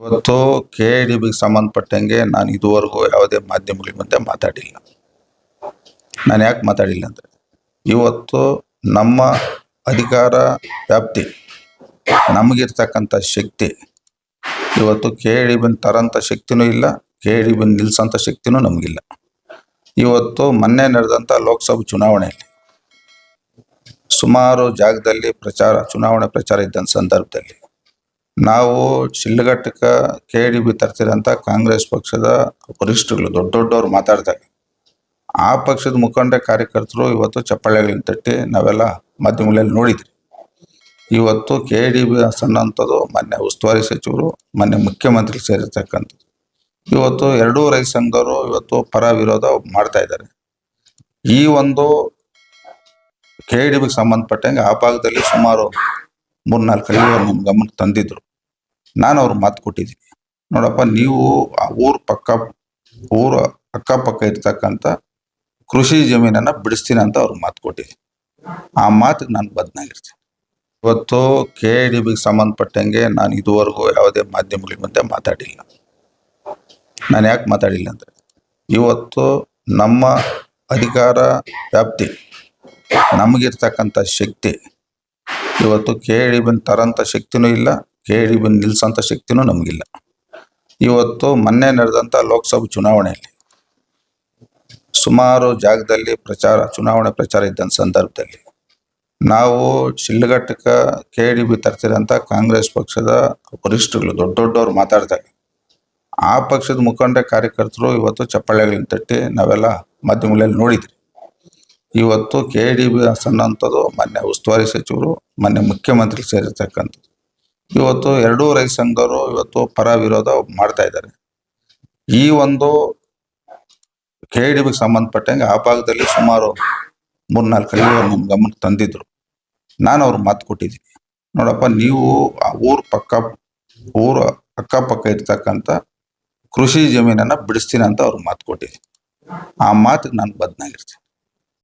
ಇವತ್ತು K D ಬಿಗೆ ಸಂಬಂಧಪಟ್ಟಂಗೆ ನಾನು ಇದುವರೆಗೂ ಯಾವುದೇ ಮಾಧ್ಯಮಗಳ ಮುಂದೆ ಮಾತಾಡಿಲ್ಲ. ನಾನು ಯಾಕೆ ಮಾತಾಡಿಲ್ಲ ಅಂದರೆ, ಇವತ್ತು ನಮ್ಮ ಅಧಿಕಾರ ವ್ಯಾಪ್ತಿ, ನಮಗಿರ್ತಕ್ಕಂಥ ಶಕ್ತಿ, ಇವತ್ತು ಕೆ ಡಿ ಬಿನ್ ತರಂಥ ಶಕ್ತಿನೂ ಇಲ್ಲ ಕೆ ಡಿ ಬಿನ್ ನಿಲ್ಸೋಂಥ ಶಕ್ತಿನೂ ನಮಗಿಲ್ಲ. ಇವತ್ತು ಮೊನ್ನೆ ನಡೆದಂಥ ಲೋಕಸಭೆ ಚುನಾವಣೆಯಲ್ಲಿ ಸುಮಾರು ಜಾಗದಲ್ಲಿ ಪ್ರಚಾರ, ಚುನಾವಣೆ ಪ್ರಚಾರ ಇದ್ದಂಥ ಸಂದರ್ಭದಲ್ಲಿ ನಾವು ಶಿಲ್ಘಟ್ಟಕ ಕೆ ಡಿ ಬಿ ತರ್ತಿರೋಂಥ ಕಾಂಗ್ರೆಸ್ ಪಕ್ಷದ ವರಿಷ್ಠರುಗಳು, ದೊಡ್ಡ ದೊಡ್ಡವ್ರು ಮಾತಾಡ್ತಾರೆ ಆ ಪಕ್ಷದ ಮುಖಂಡ ಕಾರ್ಯಕರ್ತರು ಇವತ್ತು ಚಪ್ಪಾಳೆಗಳನ್ನು ತಟ್ಟಿ ನಾವೆಲ್ಲ ಮಾಧ್ಯಮಗಳಲ್ಲಿ ನೋಡಿದ್ರಿ. ಇವತ್ತು ಕೆ ಡಿ ಬಿ ಸಣ್ಣಂಥದ್ದು ಮೊನ್ನೆ ಉಸ್ತುವಾರಿ ಸಚಿವರು ಮೊನ್ನೆ ಮುಖ್ಯಮಂತ್ರಿ ಸೇರಿರ್ತಕ್ಕಂಥದ್ದು. ಇವತ್ತು ಎರಡೂ ರೈತ ಸಂಘದವರು ಇವತ್ತು ಪರ ವಿರೋಧ ಮಾಡ್ತಾ ಇದ್ದಾರೆ. ಈ ಒಂದು ಕೆ ಡಿ ಬಿಗೆ ಸಂಬಂಧಪಟ್ಟಂಗೆ ಆ ಭಾಗದಲ್ಲಿ ಸುಮಾರು ಮೂರ್ನಾಲ್ಕು ನಮ್ಮ ಗಮನಕ್ಕೆ ತಂದಿದ್ರು. ನಾನು ಅವ್ರಿಗೆ ಮಾತು ಕೊಟ್ಟಿದ್ದೀನಿ. ನೋಡಪ್ಪ, ನೀವು ಆ ಊರ್ ಪಕ್ಕ, ಊರ ಅಕ್ಕಪಕ್ಕ ಇರ್ತಕ್ಕಂಥ ಕೃಷಿ ಜಮೀನನ್ನ ಬಿಡಿಸ್ತೀನಿ ಅಂತ ಅವ್ರಿಗೆ ಮಾತು ಕೊಟ್ಟಿದ್ದೀನಿ. ಆ ಮಾತಿಗೆ ನಾನು ಬದ್ನಾಗಿರ್ತೀನಿ. ಇವತ್ತು ಕೆ ಡಿ ಬಿಗೆ ಸಂಬಂಧಪಟ್ಟಂಗೆ ನಾನು ಇದುವರೆಗೂ ಯಾವುದೇ ಮಾಧ್ಯಮಗಳ ಮುಂದೆ ಮಾತಾಡಿಲ್ಲ. ನಾನು ಯಾಕೆ ಮಾತಾಡಿಲ್ಲ ಅಂದರೆ ಇವತ್ತು ನಮ್ಮ ಅಧಿಕಾರ ವ್ಯಾಪ್ತಿ, ನಮಗಿರ್ತಕ್ಕಂಥ ಶಕ್ತಿ, ಇವತ್ತು ಕೆ ಡಿ ಬಿನ್ ತರಂಥ ಶಕ್ತಿನೂ ಇಲ್ಲ ಕೆ ಬಂದು ನಿಲ್ಸೋಂಥ ಶಕ್ತಿನೂ ನಮಗಿಲ್ಲ. ಇವತ್ತು ಮೊನ್ನೆ ನಡೆದಂಥ ಲೋಕಸಭಾ ಚುನಾವಣೆಯಲ್ಲಿ ಸುಮಾರು ಜಾಗದಲ್ಲಿ ಪ್ರಚಾರ, ಚುನಾವಣೆ ಪ್ರಚಾರ ಇದ್ದಂಥ ಸಂದರ್ಭದಲ್ಲಿ ನಾವು ಶಿಲ್ಗಟ್ಟಕ ಕೆ ಡಿ ಬಿ ತರ್ತಿರೋಂಥ ಕಾಂಗ್ರೆಸ್ ಪಕ್ಷದ ವರಿಷ್ಠರುಗಳು, ದೊಡ್ಡ ದೊಡ್ಡವ್ರು ಮಾತಾಡ್ತಾರೆ ಆ ಪಕ್ಷದ ಮುಖಂಡ ಕಾರ್ಯಕರ್ತರು ಇವತ್ತು ಚಪ್ಪಾಳೆಗಳನ್ನ ತಟ್ಟಿ ನಾವೆಲ್ಲ ಮಾಧ್ಯಮಗಳಲ್ಲಿ ನೋಡಿದ್ರಿ ಇವತ್ತು ಕೆ ಡಿ ಬಿ ಸಣ್ಣಂಥದ್ದು, ಮೊನ್ನೆ ಉಸ್ತುವಾರಿ ಸಚಿವರು, ಮೊನ್ನೆ ಮುಖ್ಯಮಂತ್ರಿ ಸೇರಿರ್ತಕ್ಕಂಥದ್ದು. ಇವತ್ತು ಎರಡೂ ರೈತ ಸಂಘರು ಇವತ್ತು ಪರ ವಿರೋಧ ಮಾಡ್ತಾ ಇದ್ದಾರೆ. ಈ ಒಂದು ಕೆ ಡಿ ಬಿಗೆ ಸಂಬಂಧಪಟ್ಟಂಗೆ ಆ ಭಾಗದಲ್ಲಿ ಸುಮಾರು ಮೂರ್ನಾಲ್ಕು ಹಳ್ಳಿಯವರು ನಮ್ಮ ಗಮನಕ್ಕೆ ತಂದಿದ್ರು. ನಾನು ಅವ್ರ ಮಾತು ಕೊಟ್ಟಿದ್ದೀನಿ. ನೋಡಪ್ಪ, ನೀವು ಆ ಊರು ಪಕ್ಕ, ಊರ ಅಕ್ಕಪಕ್ಕ ಇರ್ತಕ್ಕಂಥ ಕೃಷಿ ಜಮೀನನ್ನ ಬಿಡಿಸ್ತೀನಿ ಅಂತ ಅವ್ರು ಮಾತು ಕೊಟ್ಟಿದ್ದೀನಿ. ಆ ಮಾತಿಗೆ ನಾನು ಬದ್ನಾಗಿರ್ತೀನಿ.